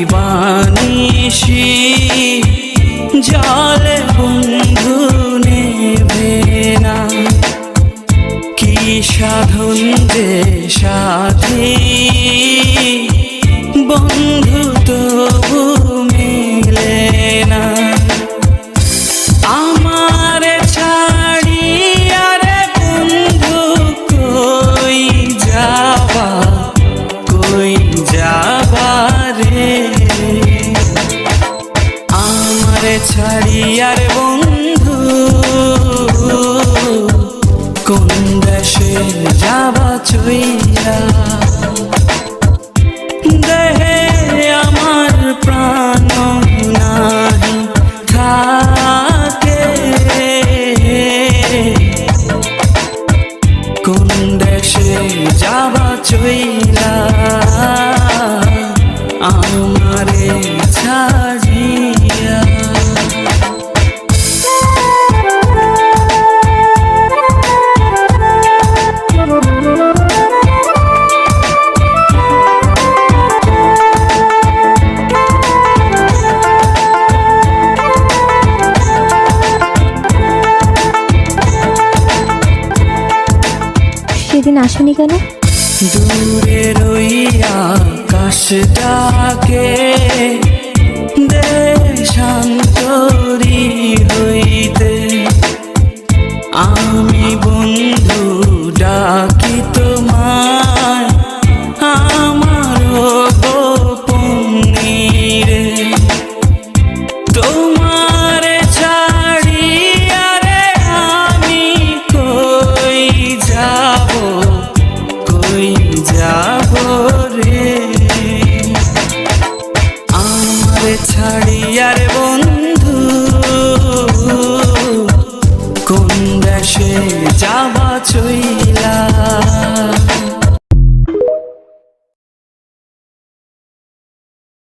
দিবানিসি জলে আমার ছাড়ি আর বন্ধু কোন দেশে যাবা চইলা? সেদিন আসনি কেন? দূরে রইয়া আকাশটাকে দেশান্তরি হইতে আমি 家。